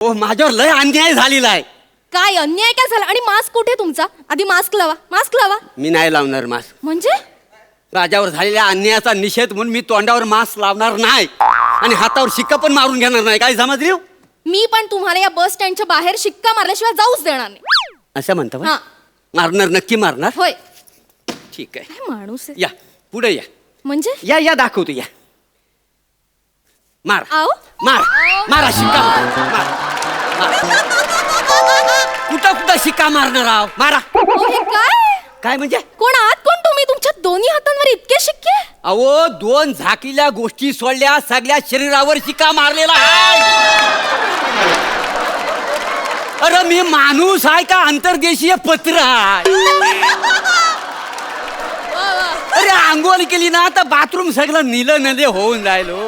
ओ माझ्यावर लय अन्याय झालेला आहे. काय अन्याय काय झाला? आणि मास्क कुठे तुमचा? आधी मास्क लावा. मास्क लावा. मी नाही लावणार मास्क म्हणजे? राजावर झालेल्या अन्यायाचा निषेध म्हणून मी तोंडावर मास्क लावणार नाही. आणि हातावर शिक्का पण मारून घेणार नाही. काय समजली मी पण तुम्हाला या बस स्टँडच्या बाहेर शिक्का मारल्याशिवाय जाऊच देणार नाही. असं म्हणता? हा. मारणार नक्की मारणार? होय. ठीक आहे. माणूस आहे? या पुढे या. म्हणजे? या या दाखवतो या. मार. आओ. मार. मारा शिक्का. कुठं कुठं शिक्का मारणार आहो? मारा. अहो, हे काय? काय म्हणजे? कोण आहात? कोण तुम्ही? तुमच्या दोन्ही हातांवर इतके शिक्के? अहो दोन झाकील्या गोष्टी सोडल्या सगळ्या शरीरावर शिका मारलेला आहे. अरे मी माणूस आहे का? अंतर्देशीय पत्र आहे. अरे आंघोळ केली ना तर बाथरूम सगळं निलं नदे होऊन राहिलो.